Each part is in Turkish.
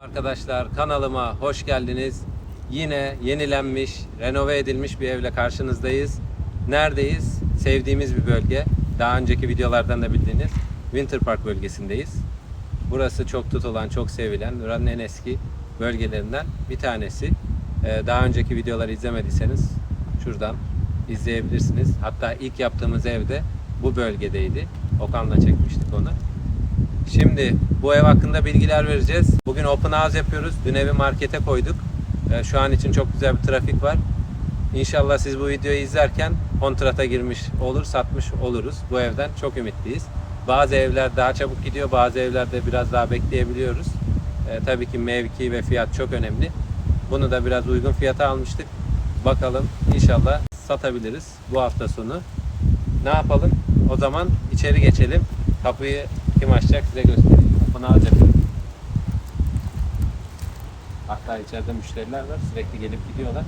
Arkadaşlar kanalıma hoş geldiniz. Yine yenilenmiş, renove edilmiş bir evle karşınızdayız. Neredeyiz? Sevdiğimiz bir bölge. Daha önceki videolardan da bildiğiniz Winter Park bölgesindeyiz. Burası çok tutulan, çok sevilen, buranın en eski bölgelerinden bir tanesi. Ee, Daha önceki videoları izlemediyseniz şuradan izleyebilirsiniz. Hatta ilk yaptığımız evde bu bölgedeydi. Okan'la çekmiştik onu. Şimdi bu ev hakkında bilgiler vereceğiz. Bugün open house yapıyoruz. Dün evi markete koyduk. Ee, Şu an için çok güzel bir trafik var. İnşallah siz bu videoyu izlerken kontrata girmiş olur, satmış oluruz. Bu evden çok ümitliyiz. Bazı evler daha çabuk gidiyor, bazı evlerde biraz daha bekleyebiliyoruz. Ee, tabii ki mevki ve fiyat çok önemli. Bunu da biraz uygun fiyata almıştık. Bakalım inşallah satabiliriz bu hafta sonu. Ne yapalım? O zaman içeri geçelim. Kapıyı kim açacak size göstereyim. House yapıyorum. Hatta içeride müşteriler var. Sürekli gelip gidiyorlar.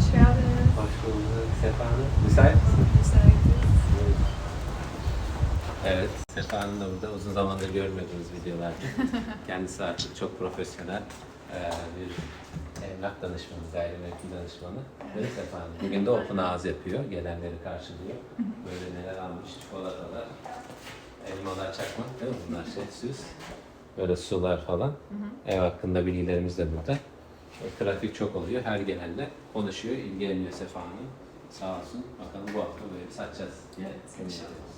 Hoş geldiniz. Hoş bulduk Sefa Hanım. Müsait misin? Müsaitiz. Evet. Sefa Hanım da burada uzun zamandır görmediğimiz videolarda. Kendisi artık çok profesyonel eee, bir emlak danışmanı, gayrimenkul danışmanı. Sefa Hanım? Bugün de open house yapıyor. Gelenleri karşılıyor. Böyle neler almış, çikolatalar, elmalar çakmak değil mi? Bunlar şey süs. Böyle sular falan. Ev hakkında bilgilerimiz de burada. E, Trafik çok oluyor. Her gelenle konuşuyor, ilgileniyor Sefa Hanım. Sağ olsun. Bakalım bu hafta böyle satacağız Evet, inşallah.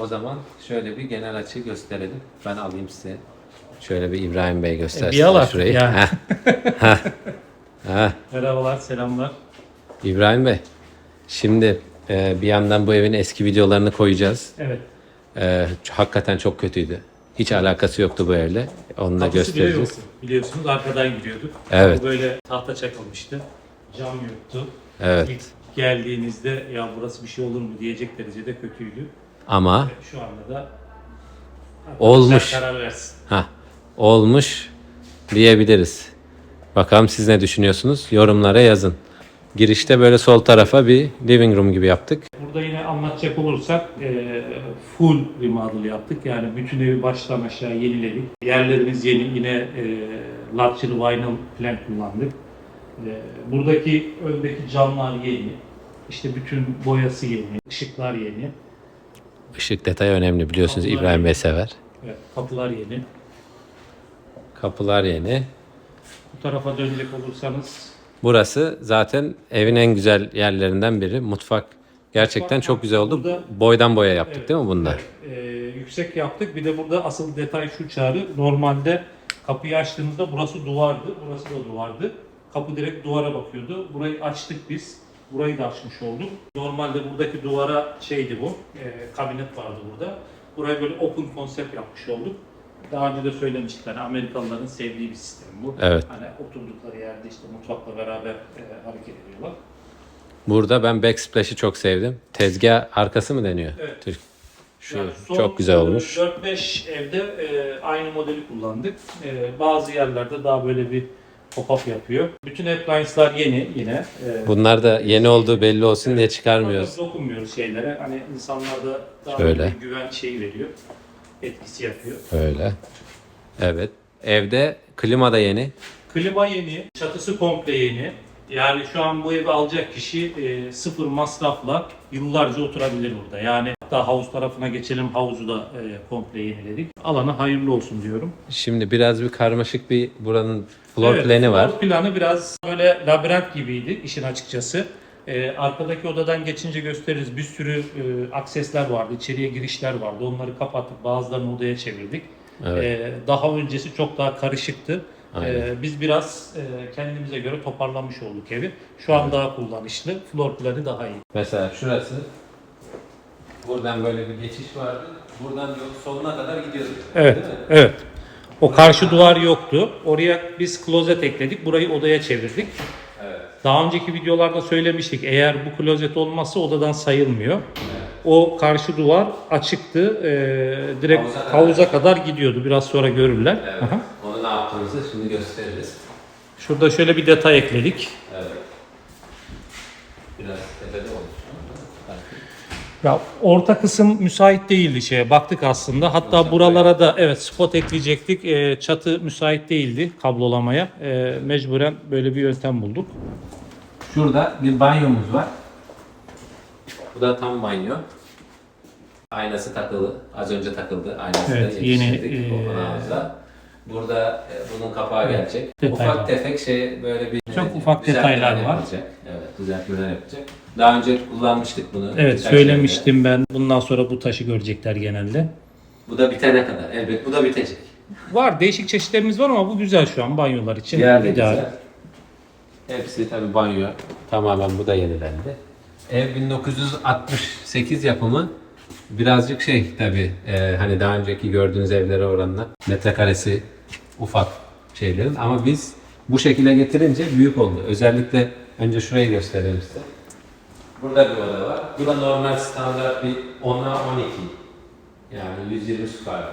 O zaman şöyle bir genel açı gösterelim. Ben alayım size. Şöyle bir İbrahim Bey göstersin E, bir şurayı. ya. Heh. Heh. Heh. Merhabalar, selamlar. İbrahim Bey, şimdi e, bir yandan bu evin eski videolarını koyacağız. Evet. E, hakikaten çok kötüydü. Hiç alakası yoktu bu evle. Onu da Kapısı göstereceğiz. yoktu. Biliyorsunuz arkadan giriyorduk. Evet. Bu böyle tahta çakılmıştı. Cam yoktu. Evet. İlk geldiğinizde ya burası bir şey olur mu diyecek derecede kötüydü. Ama Şu anda da Olmuş. karar versin. ha olmuş diyebiliriz. Bakalım siz ne düşünüyorsunuz? Yorumlara yazın. Girişte böyle sol tarafa bir living room gibi yaptık. Burada yine anlatacak olursak e, full remodel yaptık. Yani bütün evi baştan aşağı yeniledik. Yerlerimiz yeni. Yine e, luxury vinyl plank kullandık. E, buradaki öndeki camlar yeni. İşte bütün boyası yeni. ışıklar yeni. Işık detayı önemli biliyorsunuz Kapılar İbrahim Bey sever. Evet, kapılar yeni. Kapılar yeni. Bu tarafa dönecek olursanız Burası zaten evin en güzel yerlerinden biri. Mutfak gerçekten çok güzel oldu. Burada- Boydan boya yaptık Evet, değil mi bunda? evet, e, yüksek yaptık. Bir de burada asıl detay şu çağrı. Normalde kapıyı açtığınızda burası duvardı. Burası da duvardı. Kapı direkt duvara bakıyordu. Burayı açtık biz. Burayı da açmış olduk. Normalde buradaki duvara şeydi bu. e, kabinet vardı burada. Buraya böyle open konsept yapmış olduk. Daha önce de söylemiştik hani Amerikalıların sevdiği bir sistem bu. Evet. Hani oturdukları yerde işte mutfakla beraber e, hareket ediyorlar. Burada ben backsplash'ı çok sevdim. Tezgah arkası mı deniyor? Evet. Türk. Şu Yani son, çok güzel e, olmuş. 4-5 evde e, aynı modeli kullandık. E, bazı yerlerde daha böyle bir pop-up yapıyor. Bütün appliance'lar yeni yine. E, Bunlar da yeni olduğu belli olsun diye çıkarmıyoruz. Dokunmuyoruz şeylere. Hani insanlarda daha Şöyle. bir güven şeyi veriyor. Etkisi yapıyor. Öyle. Evet. Evde klima da yeni. Klima yeni, çatısı komple yeni. Yani şu an bu evi alacak kişi e, sıfır masrafla yıllarca oturabilir burada. Yani hatta havuz tarafına geçelim. Havuzu da e, komple yeniledik. Alana hayırlı olsun diyorum. Şimdi biraz bir karmaşık bir buranın floor Evet, planı var. Floor planı biraz böyle labirent gibiydi işin açıkçası. Ee, arkadaki odadan geçince gösteririz. Bir sürü e, aksesler vardı, içeriye girişler vardı. Onları kapattık, bazılarını odaya çevirdik. Evet. Ee, daha öncesi çok daha karışıktı. Aynen. Ee, biz biraz e, kendimize göre toparlamış olduk evi. Şu an daha kullanışlı, floor planı daha iyi. Mesela şurası. Buradan böyle bir geçiş vardı. Buradan yol sonuna kadar gidiyordu. Evet, Değil mi? evet. O karşı duvar yoktu. Oraya biz klozet ekledik, burayı odaya çevirdik. Evet. Daha önceki videolarda söylemiştik. Eğer bu klozet olmazsa odadan sayılmıyor. O karşı duvar açıktı. Ee, direkt Havuza kadar. havuza kadar gidiyordu. Biraz sonra görürler. Evet. Aha. Onu ne yaptığımızı şimdi gösteririz. Şurada şöyle bir detay ekledik. Evet. Biraz tepede olmuş. ama Ya orta kısım müsait değildi şeye. Baktık aslında. Hatta Yoksa buralara da evet spot ekleyecektik. Ee, çatı müsait değildi kablolamaya. Ee, mecburen böyle bir yöntem bulduk. Şurada bir banyomuz var. Bu da tam banyo. Aynası takılı. Az önce takıldı. Aynası Evet, da yeni, yetiştirdik kokonağımıza. Burada e, bunun kapağı gelecek. detaylar. Ufak tefek şey böyle bir Çok ufak detaylar var. yapılacak. Evet, düzeltmeler yapacak. Daha önce kullanmıştık bunu. Evet birkaç söylemiştim ben. Bundan sonra bu taşı görecekler genelde. Bu da bitene kadar. Elbet bu da bitecek. Var değişik çeşitlerimiz var ama bu güzel şu an banyolar için. Yer de ideal. güzel. Hepsi tabii banyo. Tamamen bu da yenilendi. Ev 1968 yapımı. Birazcık şey tabii e, hani daha önceki gördüğünüz evlere oranla metrekaresi ufak şeylerin ama biz bu şekilde getirince büyük oldu. Özellikle önce şurayı göstereyim size. Burada bir oda var. Bu da normal standart bir 10'a 12. Yani 120 square.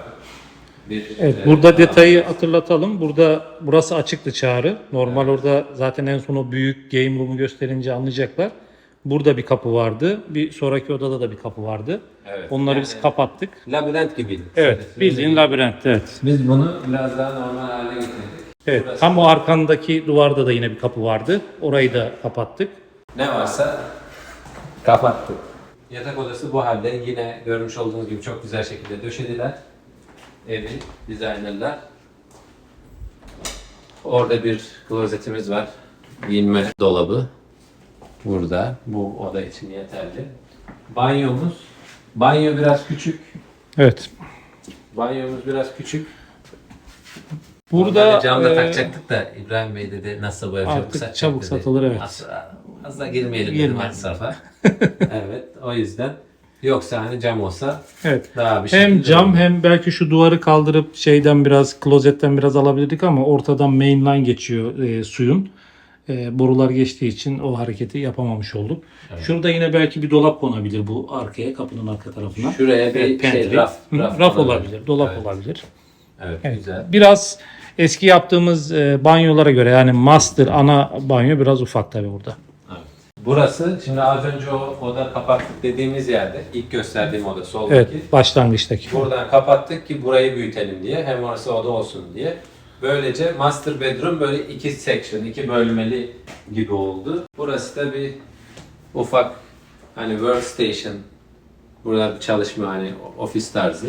Bir, Evet e, burada detayı hatırlatalım. Burada burası açıktı çağrı. Normal orada zaten en son o büyük game room'u gösterince anlayacaklar. Burada bir kapı vardı. Bir sonraki odada da bir kapı vardı. Evet. Onları Yani biz kapattık. Labirent gibiydi. Evet bildiğin labirent evet. Biz bunu biraz daha normal hale getirdik. Evet Burası- tam o arkandaki duvarda da yine bir kapı vardı. Orayı da kapattık. Ne varsa kapattık. Yatak odası bu halde yine görmüş olduğunuz gibi çok güzel şekilde döşediler. Evin dizaynerlar. Orada bir klozetimiz var. Giyinme dolabı. Burada. Bu oda için yeterli. Banyomuz. Banyo biraz küçük. Evet. Banyomuz biraz küçük. Burada Normalde camda e, takacaktık da İbrahim Bey dedi nasıl bu ev Artık çok satacak çabuk dedi. satılır, evet. Az- Fazla girmeyelim Girmeyelim. masrafa. evet o yüzden. Yoksa hani cam olsa Evet. daha bir Hem şekilde cam hem belki şu duvarı kaldırıp şeyden biraz klozetten biraz alabilirdik ama ortadan mainline geçiyor e, suyun. E, borular geçtiği için o hareketi yapamamış olduk. Şurada yine belki bir dolap konabilir bu arkaya kapının arka tarafına. Şuraya bir Evet, şey pantry. raf, Hı, raf, olabilir. dolap Evet. olabilir. Evet, Evet. güzel. Biraz eski yaptığımız e, banyolara göre yani master ana banyo biraz ufak tabii burada. Burası şimdi az önce o oda kapattık dediğimiz yerde ilk gösterdiğim oda soldaki. Evet, başlangıçtaki. Buradan kapattık ki burayı büyütelim diye. Hem orası oda olsun diye. Böylece master bedroom böyle iki section, iki bölmeli gibi oldu. Burası da bir ufak hani workstation. Burada çalışma hani ofis tarzı.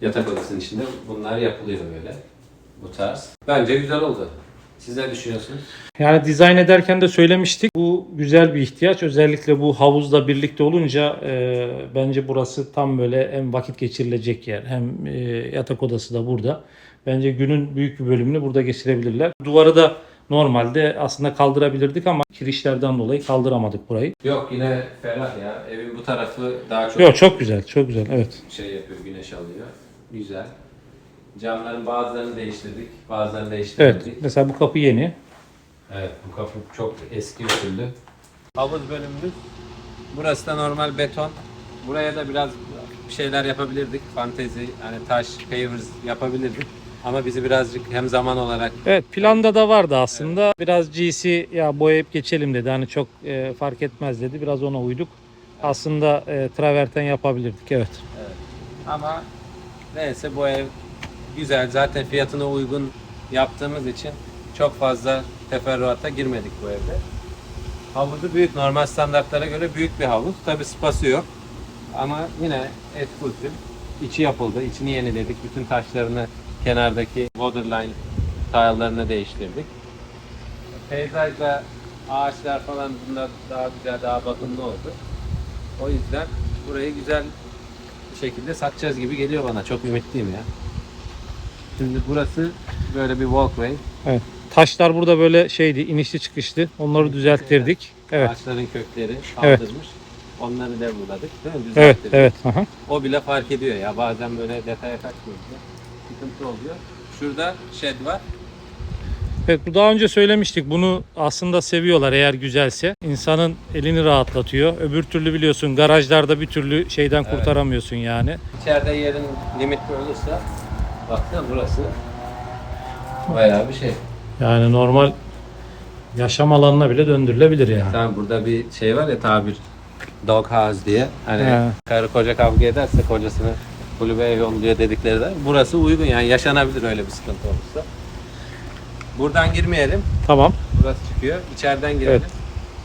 Yatak odasının içinde bunlar yapılıyor böyle. Bu tarz. Bence güzel oldu. Siz ne düşünüyorsunuz? Yani dizayn ederken de söylemiştik. Bu güzel bir ihtiyaç. Özellikle bu havuzla birlikte olunca e, bence burası tam böyle hem vakit geçirilecek yer hem e, yatak odası da burada. Bence günün büyük bir bölümünü burada geçirebilirler. Duvarı da normalde aslında kaldırabilirdik ama kirişlerden dolayı kaldıramadık burayı. Yok yine ferah ya. Evin bu tarafı daha çok Yok çok güzel, çok güzel. Evet. şey yapıyor, güneş alıyor. Güzel. Camların bazılarını değiştirdik, bazılarını Evet. değiştirmedik. Mesela bu kapı yeni. Evet, bu kapı çok eski usullü. Havuz bölümümüz. Burası da normal beton. Buraya da biraz bir şeyler yapabilirdik. Fantezi, hani taş, pavers yapabilirdik. Ama bizi birazcık hem zaman olarak Evet planda da vardı aslında. Biraz GC ya boyayıp geçelim dedi. Hani çok e, fark etmez dedi. Biraz ona uyduk. Aslında e, traverten yapabilirdik evet. ama neyse bu ev güzel. Zaten fiyatına uygun yaptığımız için çok fazla teferruata girmedik bu evde. Havuzu büyük. Normal standartlara göre büyük bir havuz. Tabi spası yok. Ama yine eksklusif. İçi yapıldı. İçini yeniledik. Bütün taşlarını kenardaki waterline tile'larını değiştirdik. Peyzajda ağaçlar falan bunlar daha güzel, daha bakımlı oldu. O yüzden burayı güzel bir şekilde satacağız gibi geliyor bana. Çok ümitliyim ya. Şimdi burası böyle bir walkway. Evet. Taşlar burada böyle şeydi, inişli çıkışlı. Onları düzelttirdik. Evet. Ağaçların kökleri Evet. kaldırmış. Onları level'ladık değil mi? Evet, Düzelttirdik. evet. Aha. O bile fark ediyor ya. Bazen böyle detaya kaçmıyoruz. Sıkıntı oluyor. Şurada shed var. Evet bu daha önce söylemiştik. Bunu aslında seviyorlar eğer güzelse. İnsanın elini rahatlatıyor. Öbür türlü biliyorsun garajlarda bir türlü şeyden kurtaramıyorsun yani. İçeride yerin limitli olursa baksana burası bayağı bir şey. Yani normal yaşam alanına bile döndürülebilir yani. Tamam burada bir şey var ya tabir dog house diye. Hani He. karı koca kavga ederse kocasını kulübeye yolluyor dedikleri de burası uygun yani yaşanabilir öyle bir sıkıntı olursa. Buradan girmeyelim. Tamam. Burası çıkıyor. İçeriden girelim. Evet.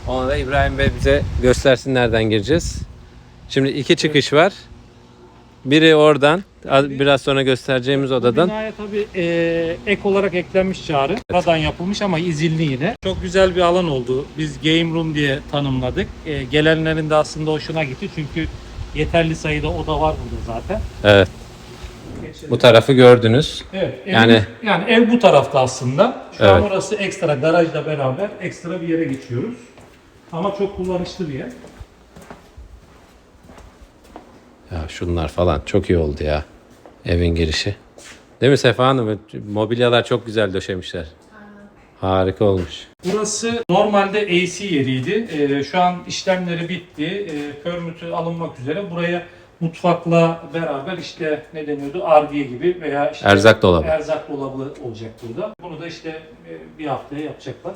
Ona da İbrahim Bey bize göstersin nereden gireceğiz. Şimdi iki çıkış var. Biri oradan, az- biraz sonra göstereceğimiz Bu odadan. binaya tabii e, ek olarak eklenmiş çağrı. Buradan yapılmış ama izinli yine. Çok güzel bir alan oldu. Biz Game Room diye tanımladık. E, gelenlerin de aslında hoşuna gitti çünkü yeterli sayıda oda var burada zaten. Evet. Bu tarafı gördünüz. Evet. evin- Yani- yani ev bu tarafta aslında. Şu an Evet. orası ekstra garajla beraber ekstra bir yere geçiyoruz. Ama çok kullanışlı bir yer. Ya şunlar falan çok iyi oldu ya. Evin girişi. Değil mi Sefa Hanım? Mobilyalar çok güzel döşemişler. Harika olmuş. Burası normalde AC yeriydi. Ee, şu an işlemleri bitti. Ee, permütü alınmak üzere. Buraya mutfakla beraber işte ne deniyordu? Ardiye gibi veya işte Erzak dolabı. erzak dolabı olacak burada. Bunu da işte e, bir haftaya yapacaklar.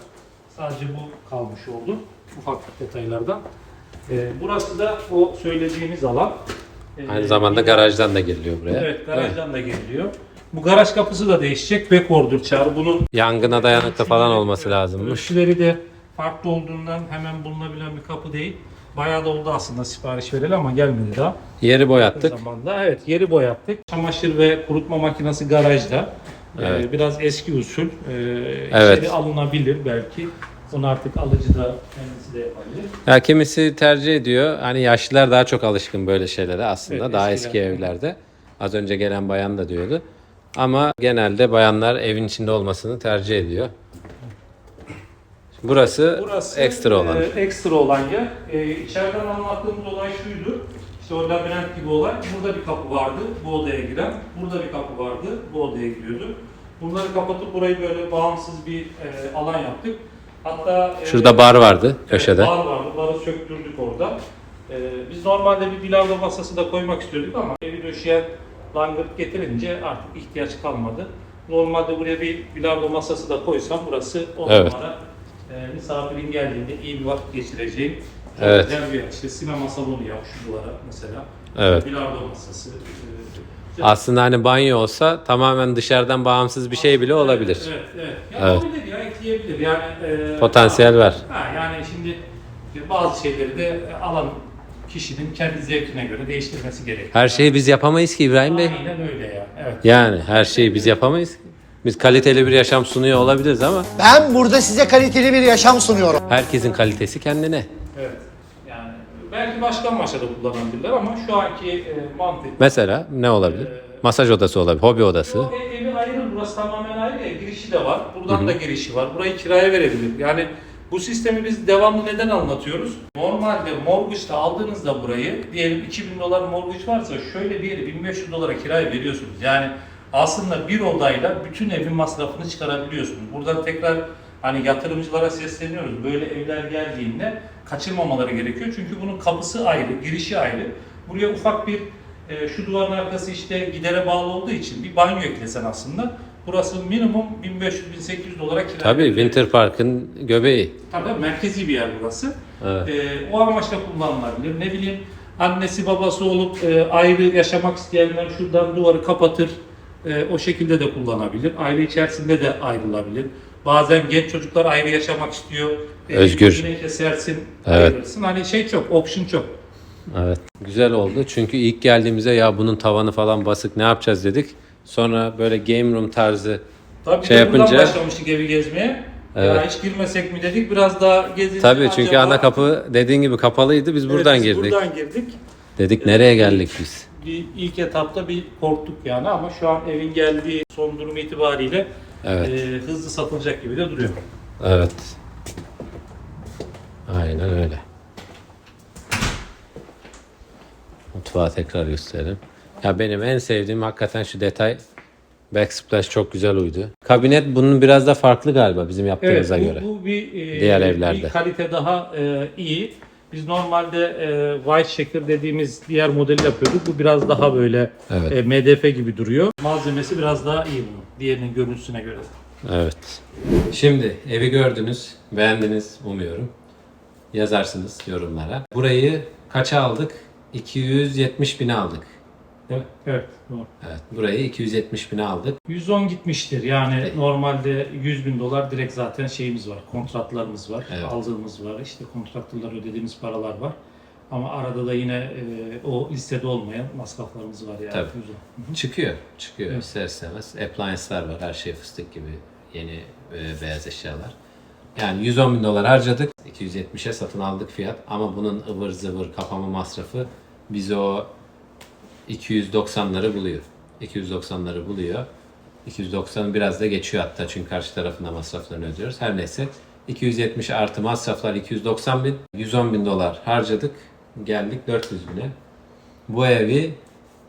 Sadece bu kalmış oldu. Ufak detaylardan. Ee, burası da o söylediğimiz alan. Ee, Aynı zamanda garajdan da giriliyor buraya. Evet garajdan da geliyor. Bu garaj kapısı da değişecek. Backorder çağrı. Bunun Yangına dayanıklı falan olması lazımmış. Ölçüleri de farklı olduğundan hemen bulunabilen bir kapı değil. Bayağı da oldu aslında sipariş vereli ama gelmedi daha. Yeri boyattık. Yakın zamanda evet yeri boyattık. Çamaşır ve kurutma makinesi garajda. Ee, Evet. biraz eski usul. Ee, Evet. içeri alınabilir belki. Onu artık alıcı da kendisi de yapabilir. Ya kimisi tercih ediyor. Hani yaşlılar daha çok alışkın böyle şeylere aslında. Evet, daha eski evlerde. Az önce gelen bayan da diyordu. Ama genelde bayanlar evin içinde olmasını tercih ediyor. Burası, Burası ekstra olan. e, ekstra olan yer. E, içeriden anlattığımız olay şuydu. İşte o labirent gibi olay. Burada bir kapı vardı bu odaya giren. Burada bir kapı vardı bu odaya giriyordu. Bunları kapatıp burayı böyle bağımsız bir e, alan yaptık. Hatta e, Şurada bar vardı köşede. Bar vardı. Barı söktürdük orada. E, biz normalde bir bilardo masası da koymak istiyorduk ama evi döşeyen langırt getirince artık ihtiyaç kalmadı. Normalde buraya bir bilardo masası da koysam burası on Evet. numara e, misafirin geldiğinde iyi bir vakit geçireceğin çok Evet. güzel bir yer. İşte sinema salonu yap şu duvara mesela. Evet. Bilardo masası. e, Aslında hani banyo olsa tamamen dışarıdan bağımsız bir şey bile olabilir. Evet, evet. Ya Evet. olabilir ya, ekleyebilir. Yani e, Potansiyel var. Ha, yani şimdi bazı şeyleri de alan kişinin kendi zevkine göre değiştirmesi gerekiyor. Her şeyi biz yapamayız ki İbrahim Bey. Aynen öyle ya. Evet. Yani her şeyi biz yapamayız. Biz kaliteli bir yaşam sunuyor olabiliriz ama Ben burada size kaliteli bir yaşam sunuyorum. herkesin kalitesi kendine. Evet. Belki başka amaçla da kullanabilirler ama şu anki e, mantık Mesela ne olabilir? Masaj odası olabilir, hobi odası. O ev- evi ayrı, burası tamamen ayrı ya. Girişi de var. Buradan da girişi var. Burayı kiraya verebilir. Yani bu sistemi biz devamlı neden anlatıyoruz? Normalde mortgage'da aldığınızda burayı, diyelim 2000 dolar mortgage varsa şöyle bir yeri 1500 dolara kiraya veriyorsunuz. Yani aslında bir odayla bütün evin masrafını çıkarabiliyorsunuz. Buradan tekrar hani yatırımcılara sesleniyoruz. Böyle evler geldiğinde kaçırmamaları gerekiyor. Çünkü bunun kapısı ayrı, girişi ayrı. Buraya ufak bir e, şu duvarın arkası işte gidere bağlı olduğu için bir banyo eklesen aslında burası minimum 1500-1800 dolara kira. Tabii Winter Park'ın göbeği. Tabii merkezi bir yer burası. Evet. E, o amaçla kullanılabilir. Ne bileyim annesi babası olup e, ayrı yaşamak isteyenler şuradan duvarı kapatır. E, o şekilde de kullanabilir. Aile içerisinde de ayrılabilir. Bazen genç çocuklar ayrı yaşamak istiyor. E, Özgür. Yine kesersin, Evet. ayrılırsın. Hani şey çok, option çok. Evet. Güzel oldu. Çünkü ilk geldiğimizde ya bunun tavanı falan basık ne yapacağız dedik. Sonra böyle game room tarzı Tabii Şey yapınca- başlamıştık evi gezmeye. Ya Evet. hiç girmesek mi dedik biraz daha gezince. Tabii çünkü acaba- ana kapı dediğin gibi kapalıydı. Biz Evet, buradan biz girdik. Buradan girdik. Dedik nereye geldik biz? Bir ilk etapta bir korktuk yani ama şu an evin geldiği son durum itibariyle Evet. e, hızlı satılacak gibi de duruyor. Evet. Aynen öyle. Mutfağı tekrar gösterelim. Ya benim en sevdiğim hakikaten şu detay Backsplash çok güzel uydu. Kabinet bunun biraz da farklı galiba bizim Evet, yaptığımıza bu, göre. bu bir, e, Diğer evlerde. bir kalite daha e, iyi. Biz normalde e, white checker dediğimiz diğer modeli yapıyorduk. Bu biraz daha böyle Evet. e, MDF gibi duruyor. Malzemesi biraz daha iyi bunun. Diğerinin görüntüsüne göre. Evet. Şimdi evi gördünüz, beğendiniz umuyorum. Yazarsınız yorumlara. Burayı kaça aldık? 270 bine aldık. Mi? Evet. Doğru. Evet. Burayı 270 bine aldık. 110 gitmiştir. Yani normalde 100 bin dolar direkt zaten şeyimiz var. Kontratlarımız var. Evet. Aldığımız var. İşte kontratlılar ödediğimiz paralar var. Ama arada da yine e, o listede olmayan masraflarımız var yani. Tabii. 110. Çıkıyor. Çıkıyor Evet. ister istemez. Appliance'lar var. Her şey fıstık gibi. Yeni e, beyaz eşyalar. Yani 110 bin dolar harcadık. 270'e satın aldık fiyat. Ama bunun ıvır zıvır kapama masrafı bizi o 290'ları buluyor. 290'ları buluyor. 290 biraz da geçiyor hatta çünkü karşı tarafında masraflarını ödüyoruz. Her neyse 270 artı masraflar 290 bin. 110 bin dolar harcadık. Geldik 400 bine. Bu evi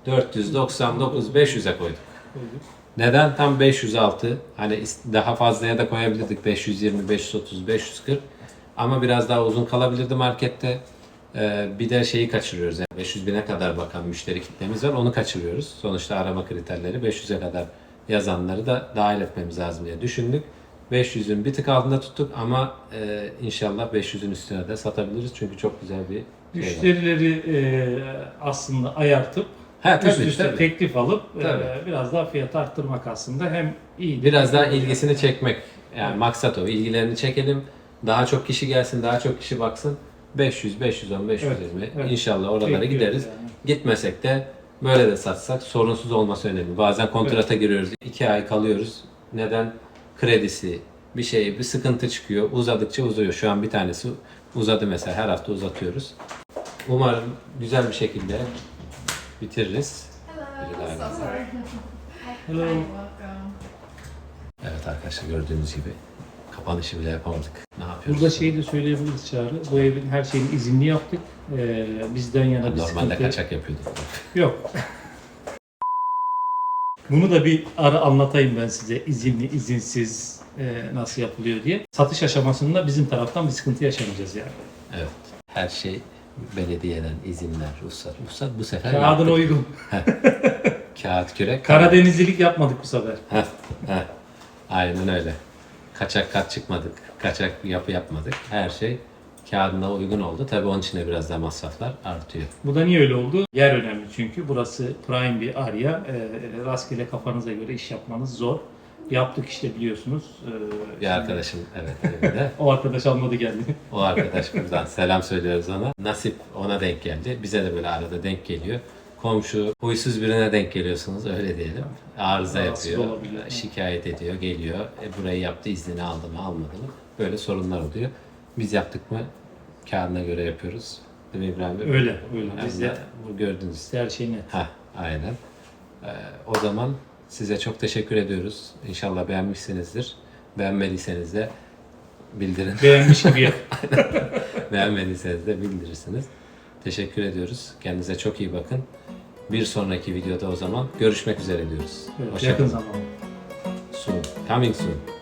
499 500'e koyduk. Neden? Tam 506. Hani daha fazlaya da koyabilirdik. 520, 530, 540. Ama biraz daha uzun kalabilirdi markette. Ee, bir de şeyi kaçırıyoruz. Yani 500 bine kadar bakan müşteri kitlemiz var. Onu kaçırıyoruz. Sonuçta arama kriterleri 500'e kadar yazanları da dahil etmemiz lazım diye düşündük. 500'ün bir tık altında tuttuk ama e, inşallah 500'ün üstüne de satabiliriz. Çünkü çok güzel bir şey. Müşterileri e, aslında ayartıp Ha, tabii, üst üste tabii. teklif alıp e, Tabii. biraz daha fiyatı arttırmak aslında hem iyi. Biraz daha ilgisini çekmek. Yani maksat o. İlgilerini çekelim. Daha çok kişi gelsin, daha çok kişi baksın. 500, 510, 520. Evet, evet. İnşallah oralara Bekliyoruz gideriz. yani. Gitmesek de böyle de satsak sorunsuz olması önemli. Bazen kontrata giriyoruz. 2 ay kalıyoruz. Neden? Kredisi, bir şey, bir sıkıntı çıkıyor. Uzadıkça uzuyor. Şu an bir tanesi uzadı mesela. Her hafta uzatıyoruz. Umarım güzel bir şekilde bitiririz. Hello. Hello. Evet arkadaşlar gördüğünüz gibi kapanışı bile yapamadık. Burada şeyi de söyleyebiliriz Çağrı. Bu evin her şeyini izinli yaptık. E, bizden yana bir Normalde sıkıntı kaçak yapıyorduk. yok. Bunu da bir ara anlatayım ben size. İzinli, izinsiz e, nasıl yapılıyor diye. Satış aşamasında bizim taraftan bir sıkıntı yaşamayacağız yani. Evet. Her şey belediyeden izinler, ruhsat. Ruhsat bu sefer Kağıdına yaptık. uygun. Kağıt kürek. Karadenizlilik yapmadık bu sefer. Heh, heh. Aynen öyle. Kaçak kat çıkmadık. Kaçak yapı yapmadık. Her şey kağıdına uygun oldu. Tabii onun için de biraz daha masraflar artıyor. Bu da niye öyle oldu? Yer önemli çünkü. Burası prime bir area. E, rastgele kafanıza göre iş yapmanız zor. Yaptık işte biliyorsunuz. E, Bir arkadaşım evet evinde. O arkadaş almadı geldi. O arkadaş buradan selam söylüyoruz ona. Nasip ona denk geldi. Bize de böyle arada denk geliyor. Komşu huysuz birine denk geliyorsunuz öyle diyelim. Arıza Rahatsız yapıyor, olabiliyor. şikayet ediyor, geliyor. E, burayı yaptı, iznini aldı mı, almadı mı? Böyle sorunlar oluyor. Biz yaptık mı kağıdına göre yapıyoruz. Değil mi İbrahim Bey? Öyle, öyle. Yani Bizde bu gördüğünüz. her şey net. Ha, aynen. Ee, o zaman size çok teşekkür ediyoruz. İnşallah beğenmişsinizdir. Beğenmediyseniz de bildirin. Beğenmiş gibi yap. Beğenmediyseniz de bildirirsiniz. Teşekkür ediyoruz. Kendinize çok iyi bakın. Bir sonraki videoda o zaman görüşmek üzere diyoruz. Evet, Hoşça yakın zamanda. Soon. Coming soon.